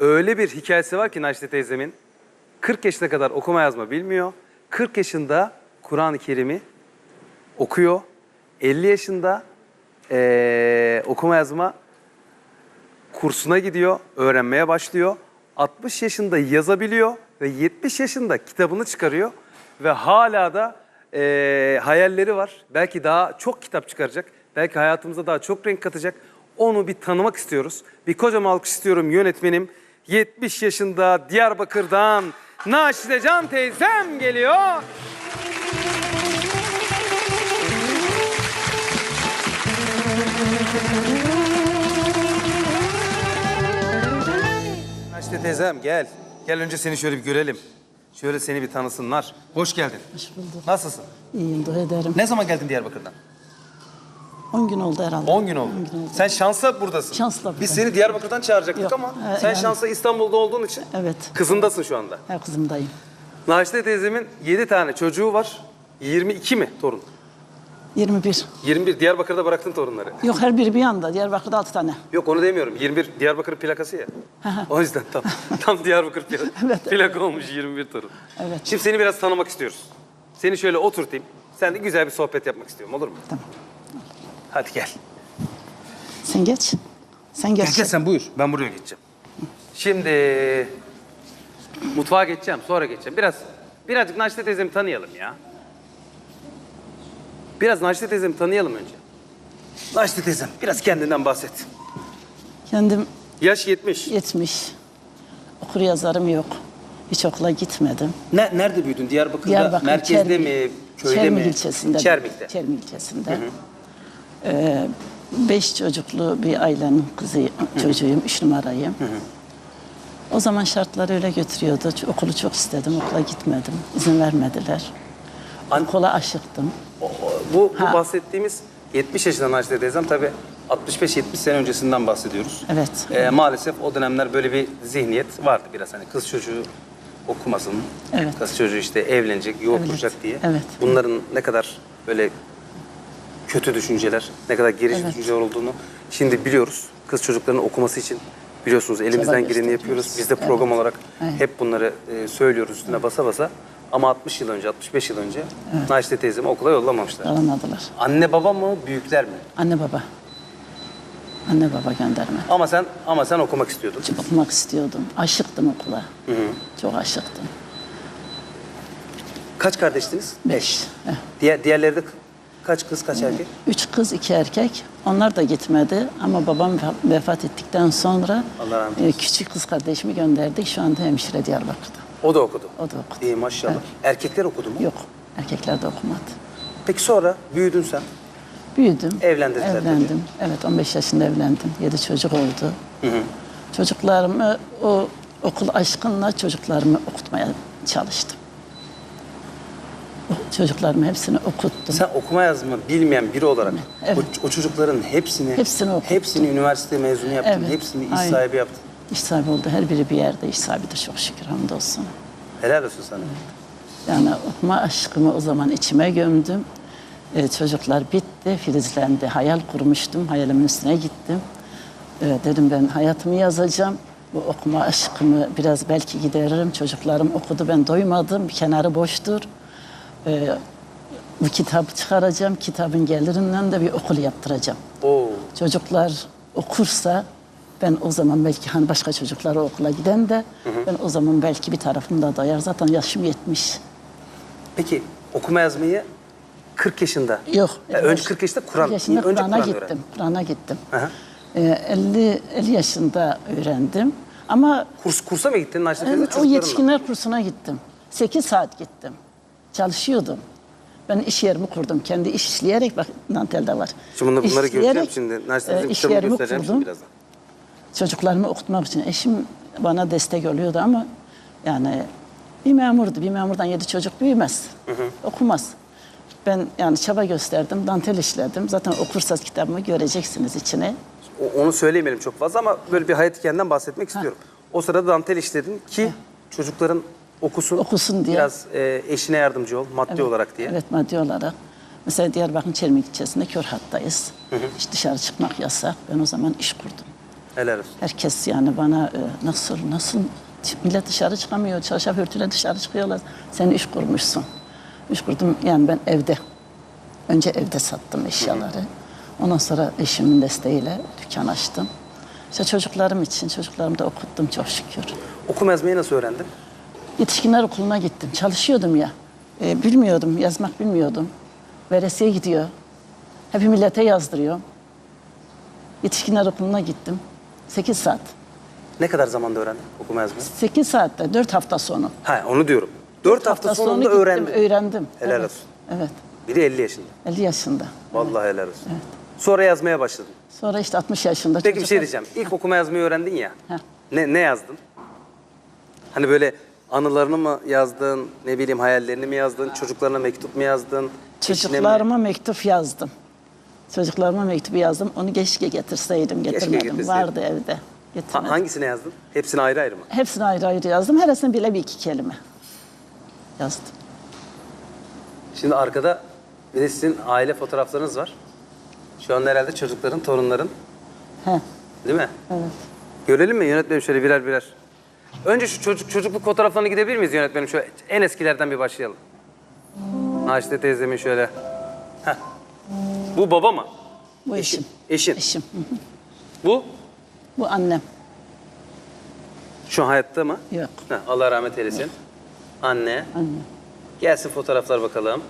öyle bir hikayesi var ki Naşide teyzemin. 40 yaşına kadar okuma yazma bilmiyor. 40 yaşında Kur'an-ı Kerim'i okuyor. 50 yaşında eee, okuma yazma kursuna gidiyor, öğrenmeye başlıyor. 60 yaşında yazabiliyor ve 70 yaşında kitabını çıkarıyor ve hala da eee, hayalleri var. Belki daha çok kitap çıkaracak. Belki hayatımıza daha çok renk katacak. Onu bir tanımak istiyoruz. Bir kocaman alkış istiyorum yönetmenim. 70 yaşında Diyarbakır'dan Naşide Can teyzem geliyor. Naşide teyzem gel. Gel önce seni şöyle bir görelim. Şöyle seni bir tanısınlar. Hoş geldin. Hoş bulduk. Nasılsın? İyiyim, dua ederim. Ne zaman geldin Diyarbakır'dan? 10 gün oldu herhalde. 10 gün oldu. 10 gün oldu. Sen şansa buradasın. Şansla Biz buradayım. seni Diyarbakır'dan çağıracaktık Yok, ama e, sen yani- şansa İstanbul'da olduğun için Evet. kızındasın şu anda. Her kızımdayım. Naşide teyzemin 7 tane çocuğu var. 22 mi torun? 21. 21 Diyarbakır'da bıraktın torunları. Yok her biri bir yanda. Diyarbakır'da 6 tane. Yok onu demiyorum. 21 Diyarbakır plakası ya. o yüzden tam tam Diyarbakır plaka, Evet. plaka olmuş 21 torun. Evet. Şimdi seni biraz tanımak istiyoruz. Seni şöyle oturtayım. Sen de güzel bir sohbet yapmak istiyorum olur mu? Tamam. Hadi gel. Sen geç. Sen geç. Gel, gel sen buyur. Ben buraya geçeceğim. Şimdi mutfağa geçeceğim, sonra geçeceğim. Biraz birazcık Naşide teyzemi tanıyalım ya. Biraz Naşide teyzemi tanıyalım önce. Naşide teyzem biraz kendinden bahset. Kendim Yaş 70. 70. Okur yazarım yok. Hiç okula gitmedim. Ne, nerede büyüdün? Diyarbakır'da, Diyarbakır, merkezde Çermik- mi, köyde Çermik mi? ilçesinde. Çermik'te. Çermik ilçesinde. Ee, beş çocuklu bir ailenin kızı, çocuğuyum, üç numarayım. O zaman şartlar öyle götürüyordu. Okulu çok istedim, okula gitmedim. İzin vermediler. An- Okula aşıktım. O- o- bu, bu Ha. bahsettiğimiz 70 yaşında Naşide teyzem tabii 65-70 sene öncesinden bahsediyoruz. Evet. Ee, maalesef o dönemler böyle bir zihniyet vardı biraz hani kız çocuğu okumasın, Evet. kız çocuğu işte evlenecek, yuva Evet. kuracak diye. Evet. Bunların ne kadar böyle kötü düşünceler, ne kadar gerici Evet. düşünceler olduğunu şimdi biliyoruz. Kız çocuklarının okuması için biliyorsunuz elimizden geleni gösteriyoruz. yapıyoruz. Biz de program olarak hep bunları e, söylüyoruz üstüne basa basa. Ama 60 yıl önce, 65 yıl önce Naşide teyzemi okula yollamamışlar. Alamadılar. Anne baba mı, büyükler mi? Anne baba. Anne baba gönderme. Ama sen ama sen okumak istiyordun. Çok okumak istiyordum. Aşıktım okula. Çok aşıktım. Kaç kardeştiniz? Beş. Heh. Diğer diğerleri de kaç kız, kaç erkek? Üç kız, iki erkek. Onlar da gitmedi ama babam ve- vefat ettikten sonra Allah rahmet e, küçük kız kardeşimi gönderdik. Şu anda hemşire Diyarbakır'da. O da okudu. O da okudu. İyi maşallah. Evet. Erkekler okudu mu? Yok, erkekler de okumadı. Peki sonra büyüdün sen. Büyüdüm. Evlendirdiler Evlendim. Evet, 15 yaşında evlendim. Yedi çocuk oldu. Çocuklarımı o okul aşkınla çocuklarımı okutmaya çalıştım. Çocuklarımı hepsini okuttum. Sen okuma yazma bilmeyen biri olarak Evet. o, o çocukların hepsini Hepsini okuttum. hepsini üniversite mezunu yaptın. Evet, Hepsini iş aynen. sahibi yaptın. İş sahibi oldu. Her biri bir yerde iş sahibidir çok şükür hamdolsun. Helal olsun sana. Yani okuma aşkımı o zaman içime gömdüm. Ee, çocuklar bitti, filizlendi. Hayal kurmuştum, hayalimin üstüne gittim. Ee, dedim ben hayatımı yazacağım. Bu okuma aşkımı biraz belki gideririm. Çocuklarım okudu, ben doymadım. Bir kenarı boştur. Ee, bu kitabı çıkaracağım. Kitabın gelirinden de bir okul yaptıracağım. Oo. Çocuklar okursa ben o zaman belki hani başka çocuklar okula giden de ben o zaman belki bir tarafım da dayar. Zaten yaşım 70. Peki okuma yazmayı 40 yaşında. Yok. Ya önce 40 yaşında Kur'an. 40 yaşında önce Kur'an'a Kur'an gittim. Kur'an'a gittim. Aha. Ee, 50, 50 yaşında öğrendim. Ama Kurs, kursa mı gittin teyze o yetişkinler kursuna gittim. 8 saat gittim. Çalışıyordum. Ben iş yerimi kurdum. Kendi iş işleyerek bak Nantel'de var. Şimdi bunları, bunları göreceğim şimdi. Naşide e, iş yerimi kurdum. birazdan. çocuklarımı okutmak için eşim bana destek oluyordu ama yani bir memurdu. Bir memurdan yedi çocuk büyümez. Okumaz. Ben yani çaba gösterdim, dantel işledim. Zaten okursanız kitabımı göreceksiniz içine. O- Onu söyleyemeyelim çok fazla ama böyle bir hayat hikayenden bahsetmek istiyorum. O sırada dantel işledin ki çocukların okusun. Okusun diye. Biraz e, eşine yardımcı ol maddi olarak diye. Evet maddi olarak. Mesela Diyarbakır'ın Çelmik ilçesinde kör hattayız. Hiç dışarı çıkmak yasak. Ben o zaman iş kurdum. Helal olsun. Herkes yani bana e, nasıl nasıl millet dışarı çıkamıyor, çarşaf örtüyle dışarı çıkıyorlar. Sen iş kurmuşsun. İş kurdum yani ben evde. Önce evde sattım eşyaları. Ondan sonra eşimin desteğiyle dükkan açtım. İşte çocuklarım için, çocuklarımı da okuttum çok şükür. Okuma yazmayı nasıl öğrendin? Yetişkinler okuluna gittim. Çalışıyordum ya. E, bilmiyordum, yazmak bilmiyordum. Veresiye gidiyor. Hep millete yazdırıyor. Yetişkinler okuluna gittim. 8 saat. Ne kadar zamanda öğrendin okuma yazmayı? 8 saatte, 4 hafta sonu. Ha onu diyorum. 4 hafta, sonu sonunda gittim, öğrendin. öğrendim. Helal evet. olsun. Evet, Biri 50 yaşında. 50 yaşında. Vallahi helal olsun. Sonra yazmaya başladın. Sonra işte 60 yaşında Peki bir şey diyeceğim. İlk okuma yazmayı öğrendin ya. Ne, ne yazdın? Hani böyle anılarını mı yazdın, ne bileyim hayallerini mi yazdın, çocuklarına mektup mu yazdın? eşine mi? Çocuklarıma mektup yazdım. Çocuklarıma mektup yazdım. Onu keşke getirseydim, getirmedim. getirseydin. Vardı evde. Ha- hangisine yazdın? Hepsini ayrı ayrı mı? Hepsini ayrı ayrı yazdım. Heresine bile bir iki kelime yazdım. Şimdi arkada bir de sizin aile fotoğraflarınız var. Şu anda herhalde çocukların, torunların He, değil mi? evet. Görelim mi yönetmenim şöyle birer birer? Önce şu çocuk çocukluk fotoğraflarına gidebilir miyiz yönetmenim? Şöyle en eskilerden bir başlayalım. Naşide teyzemin şöyle. Heh. Bu baba mı? Bu eşim. Eşin. Eşim. hı hı. Bu Bu annem. şu an hayatta mı? Yok. Heh, Allah rahmet eylesin. Anne. Anne. Gelsin fotoğraflar bakalım.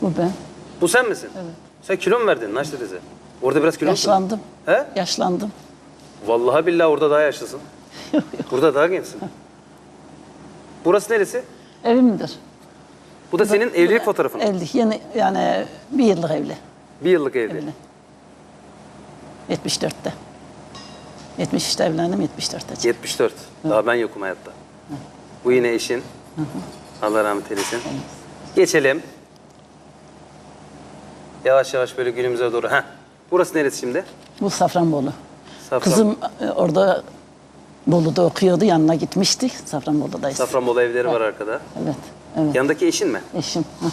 Bu ben. Bu sen misin? Evet. Sen kilo mu verdin Naşide teyze? Orada biraz kilo musun? Yaşlandım. He? Yaşlandım. Vallahi billahi orada daha yaşlısın. Burada daha gençsin. Burası neresi? Evimdir. Bu da senin evlilik fotoğrafın. mı? Evli. Yeni yani bir yıllık evli. Bir yıllık evli. Evli. 74'te. 73'te evlendim, 74'te. 74. Daha ben yokum hayatta. Bu yine eşin. Allah rahmet eylesin. Geçelim. Yavaş yavaş böyle günümüze doğru. Heh. Burası neresi şimdi? Bu Safranbolu. Safran- Kızım e, orada Bolu'da okuyordu, yanına gitmiştik. Safranbolu'dayız. Safranbolu evleri var arkada. Evet, evet. Yanındaki eşin mi? Eşim. hı hı.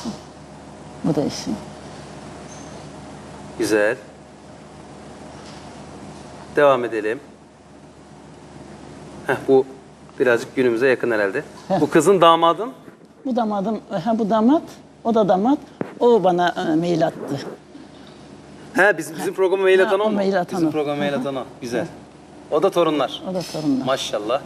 Bu da eşim. Güzel. Devam edelim. Heh, bu birazcık günümüze yakın herhalde. Bu kızın damadın. Bu damadım, ha bu damat, o da damat. O bana e, mail attı. He bizim bizim programa mail atan o o mu? mail atan Bizim o. programa mail atan o. Güzel. O da torunlar. O da torunlar. Maşallah.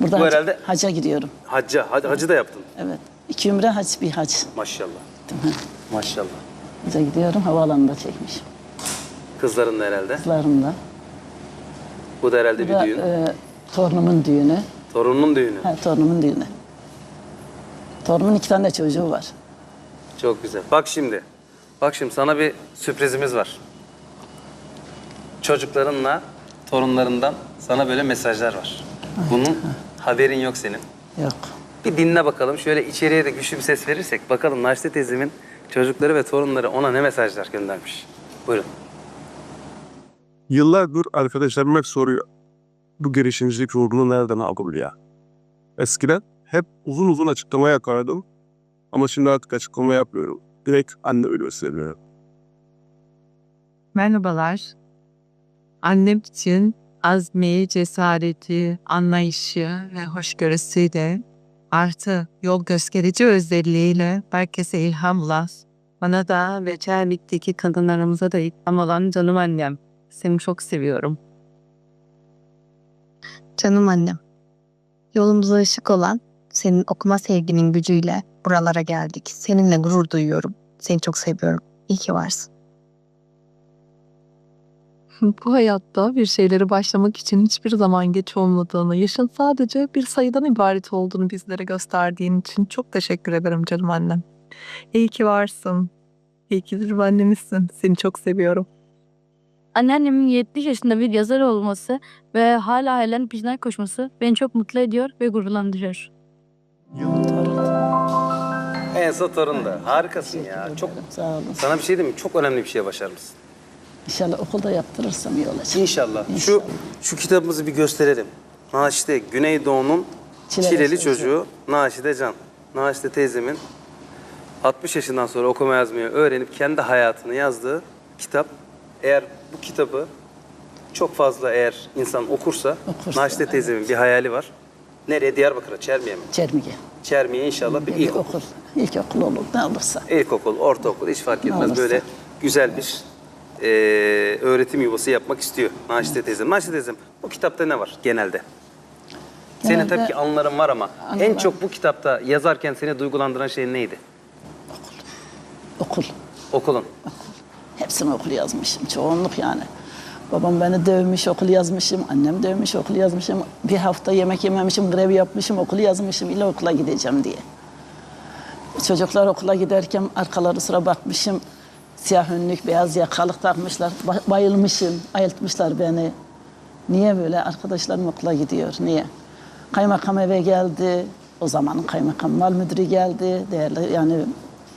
Burada Bu hac- herhalde- hacca gidiyorum. Hacca, hacı, hacı da yaptın. Evet. İki ümre hac, bir hac. Maşallah. Maşallah. Hacca gidiyorum, havaalanında çekmiş. Kızların da herhalde. Kızlarımla. Bu da herhalde Bu bir da düğün. e, torunumun düğünü. Torununun düğünü. Ha, torunumun düğünü. Torunumun iki tane çocuğu var. Çok güzel. Bak şimdi. Bak şimdi sana bir sürprizimiz var. Çocuklarınla torunlarından sana böyle mesajlar var. Bunun haberin yok senin. Yok. Bir dinle bakalım. Şöyle içeriye de güçlü bir ses verirsek bakalım Naşide teyzemin çocukları ve torunları ona ne mesajlar göndermiş. Buyurun. Yıllardır arkadaşlarım hep soruyor. Bu girişimcilik ruhunu nereden aldın ya? Eskiden hep uzun uzun açıklama yapardım. Ama şimdi artık açıklama yapmıyorum. Direkt anneme gösteriyorum. Merhabalar. Annem için azmi, cesareti, anlayışı ve hoşgörüsüyle artı yol gösterici özelliğiyle herkese ilham olan, bana da ve Çermik'teki kadınlarımıza da ilham olan canım annem. Seni çok seviyorum. Canım annem. Yolumuza ışık olan senin okuma sevginin gücüyle buralara geldik. Seninle gurur duyuyorum. Seni çok seviyorum. İyi ki varsın. Bu hayatta bir şeyleri başlamak için hiçbir zaman geç olmadığını, yaşın sadece bir sayıdan ibaret olduğunu bizlere gösterdiğin için çok teşekkür ederim canım annem. İyi ki varsın. İyi ki bir annemizsin. Seni çok seviyorum. Anneannemin 70 yaşında bir yazar olması ve hala hayallerin peşinden koşması beni çok mutlu ediyor ve gururlandırıyor. Torun. En son torun da. Harikasın ya. Çok Sağ olun. sana bir şey diyeyim mi? Çok önemli bir şey başarmışsın. İnşallah okulda yaptırırsam iyi olacak. İnşallah. Şu şu kitabımızı bir gösterelim. Naşide Güneydoğu'nun Çileli Çileli, çocuğu. çocuğu Naşide Can. Naşide teyzemin 60 yaşından sonra okuma yazmayı öğrenip kendi hayatını yazdığı kitap. Eğer bu kitabı çok fazla eğer insan okursa, Okursa, Naşide evet. teyzemin bir hayali var. Nereye? Diyarbakır'a, Çermi'ye mi? Çermiye. Çermiye inşallah bir ilkokul. okul. İlkokul olur ne olursa. İlkokul, ortaokul hiç fark etmez. Böyle güzel bir e, öğretim yuvası yapmak istiyor Naşide teyzem. Naşide teyzem bu kitapta ne var genelde? Senin Genelde tabii ki anıların var ama en anılar- çok bu kitapta yazarken seni duygulandıran şey neydi? Okul. Okulun. Hepsini okul yazmışım. Çoğunluk yani. Babam beni dövmüş, okul yazmışım. Annem dövmüş, okul yazmışım. Bir hafta yemek yememişim, grev yapmışım, okul yazmışım. İlla okula gideceğim diye. Çocuklar okula giderken arkaları sıra bakmışım. Siyah önlük, beyaz yakalık takmışlar. Ba- bayılmışım, ayıltmışlar beni. Niye böyle? Arkadaşlarım okula gidiyor. Niye? Kaymakam eve geldi. O zamanın kaymakam mal müdürü geldi. Değerli yani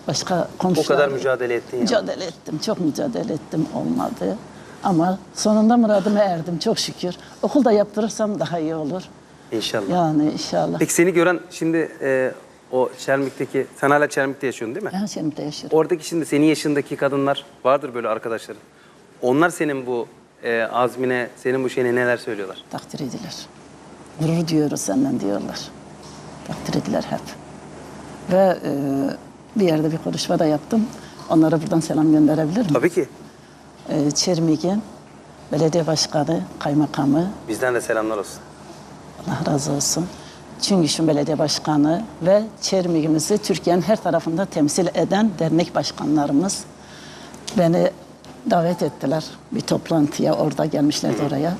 başka O komşular. kadar mücadele ettin ya. Mücadele ettim, çok mücadele ettim olmadı. Ama sonunda muradıma erdim çok şükür. Okulda yaptırırsam daha iyi olur. İnşallah. Yani inşallah. Peki seni gören şimdi e, o Çermik'teki, sen hala Çermik'te yaşıyorsun değil mi? Ben şimdi yaşıyorum. Oradaki şimdi senin yaşındaki kadınlar vardır böyle arkadaşların. Onlar senin bu e, azmine, senin bu şeyine neler söylüyorlar? Takdir edilir. Gurur diyoruz senden diyorlar. Takdir ediler hep. Ve e, bir yerde bir konuşma da yaptım. Onlara buradan selam gönderebilir miyim? Tabii ki. E, Çermik'in belediye başkanı, kaymakamı, Bizden de selamlar olsun. Allah razı olsun. Çüngüş'ün belediye başkanı ve Çermik'imizi Türkiye'nin her tarafında temsil eden dernek başkanlarımız beni davet ettiler bir toplantıya. Orada gelmişlerdi oraya.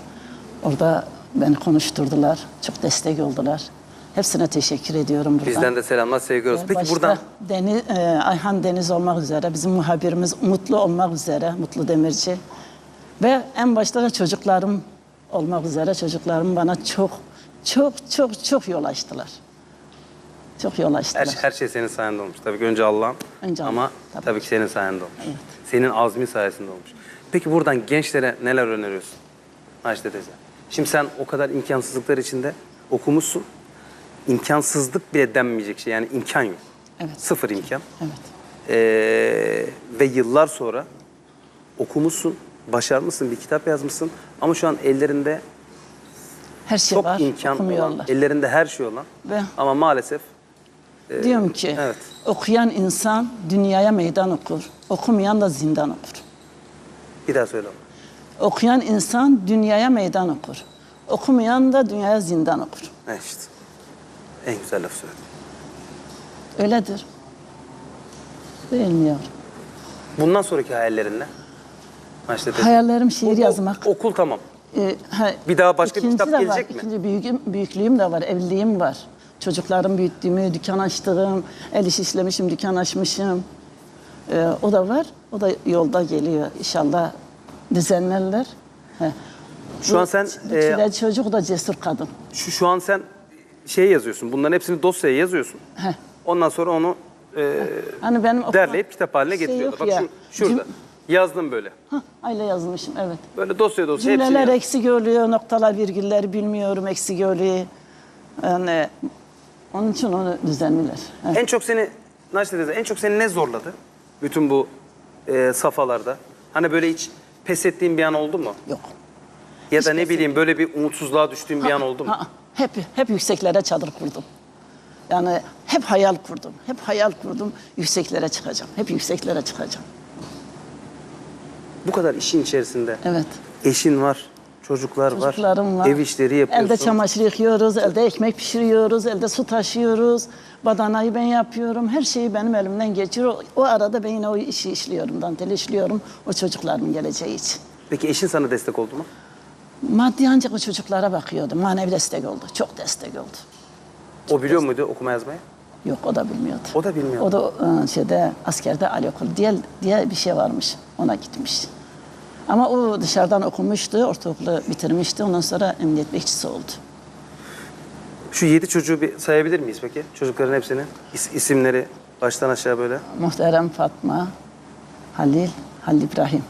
Orada beni konuşturdular. Çok destek oldular. Hepsine teşekkür ediyorum buradan. Bizden de selamlar, olsun. Peki Başta buradan Deniz, e, Ayhan Deniz olmak üzere, bizim muhabirimiz Mutlu olmak üzere, Mutlu Demirci. Ve en başta da çocuklarım olmak üzere, çocuklarım bana çok, çok, çok, çok yol açtılar. Çok yol açtılar. her, her şey senin sayende olmuş. Tabii ki önce Allah'ın Önce ama tabii. tabii ki senin sayende olmuş. Senin azmin sayesinde olmuş. Peki buradan gençlere neler öneriyorsun Naşide teyze? Şimdi sen o kadar imkansızlıklar içinde okumuşsun. İmkansızlık bile denmeyecek şey yani imkan yok. Evet. Sıfır imkan. Evet. Ee, ve yıllar sonra okumuşsun, başarmışsın, bir kitap yazmışsın. Ama şu an ellerinde Her şey çok var, imkan olan, ellerinde her şey olan Ve ama maalesef diyorum ki, evet. okuyan insan dünyaya meydan okur, okumayan da zindan okur. bir daha söyle. Okuyan insan dünyaya meydan okur, okumayan da dünyaya zindan okur. Ne işte. En güzel laf söyledin. Öyledir. Değil mi yavrum? Bundan sonraki hayallerin ne? Hayallerim şiir yazmak. Okul tamam. Ee, ha, Bir daha başka bir kitap de var, gelecek mi? İkinci büyüğüm, büyüklüğüm de var, evliliğim var. Çocuklarım büyüttüğümü, dükkan açtığım, el iş işlemişim, dükkan açmışım. Ee, o da var, o da yolda geliyor. İnşallah düzenlerler. He. Şu an sen, Bu e, çocuk da cesur kadın. Şu, şu an sen şey yazıyorsun. Bunların hepsini dosyaya yazıyorsun. Heh. Ondan sonra onu e, Hani benim okuma- derleyip kitap haline şey getiriyorlar. yok Bak ya. şu, şurada. Cüm- Yazdım böyle. Hah, öyle yazmışım, evet. Böyle dosya dosya hepsini Cümleler yaz. eksik oluyor, noktalar, virgüller bilmiyorum, eksik oluyor. Yani onun için onu düzenliler. He. En çok seni Naşide teyze en çok seni ne zorladı? Bütün bu e, safhalarda. Hani böyle hiç pes ettiğin bir an oldu mu? Yok. Ya Hiç da ne pes bileyim böyle bir umutsuzluğa düştüğün bir an oldu mu? Ha, hep hep yükseklere çadır kurdum. Yani hep hayal kurdum. Hep hayal kurdum. Yükseklere çıkacağım. Hep yükseklere çıkacağım. Bu kadar işin içerisinde Evet. eşin var, çocuklar var, Çocuklarım var. ev işleri yapıyorsun. Elde çamaşır yıkıyoruz, elde ekmek pişiriyoruz, elde su taşıyoruz. Badanayı ben yapıyorum. Her şeyi benim elimden geçiyor. O arada ben yine o işi işliyorum, danteli işliyorum. O çocuklarımın geleceği için. Peki eşin sana destek oldu mu? Maddi ancak o çocuklara bakıyordu. Manevi destek oldu. Çok destek oldu. O biliyor muydu okuma yazmayı? Yok o da bilmiyordu. O da bilmiyordu. O da e, şeyde askerde Ali okulu diye, diye bir şey varmış. Ona gitmiş. Ama o dışarıdan okumuştu, ortaokulu bitirmişti. Ondan sonra emniyet bekçisi oldu. Şu yedi çocuğu bir sayabilir miyiz peki? Çocukların hepsini. İs- isimleri baştan aşağı böyle. Muhterem Fatma, Halil, Halil İbrahim,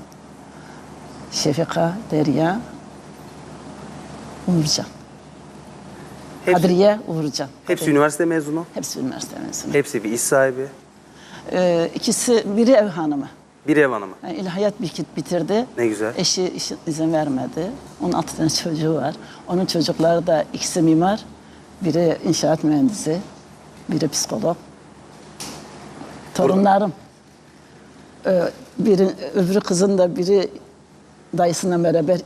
Şefika, Derya, Uğurcan. Hepsi, Kadriye, Uğurcan. hepsi üniversite mezunu. Hepsi üniversite mezunu. Hepsi bir iş sahibi. Ee, ikisi, biri ev hanımı. Bir ev hanımı. Yani ilahiyat bit- bitirdi. Ne güzel. Eşi izin vermedi. Onun altı tane çocuğu var. Onun çocukları da ikisi mimar. Biri inşaat mühendisi, biri psikolog. Torunlarım. Ee, biri, öbürü kızın da biri dayısıyla beraber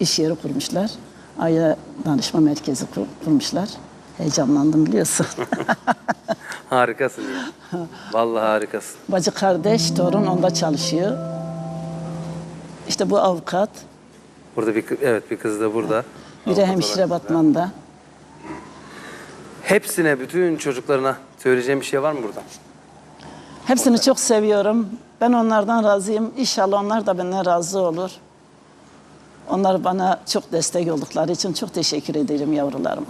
iş yeri kurmuşlar. Aile danışma merkezi kur- kurmuşlar. Heyecanlandım biliyorsun. Harikasın ya. Vallahi harikasın. Bacı kardeş, torun onda çalışıyor. İşte bu avukat. Burada bir evet bir kız da burada. Biri Avukat hemşire. Batman'da. Hepsine, bütün çocuklarına söyleyeceğim bir şey var mı burada? Hepsini çok seviyorum. Ben onlardan razıyım. İnşallah onlar da benden razı olur. Onlar bana çok destek oldukları için çok teşekkür ederim yavrularıma.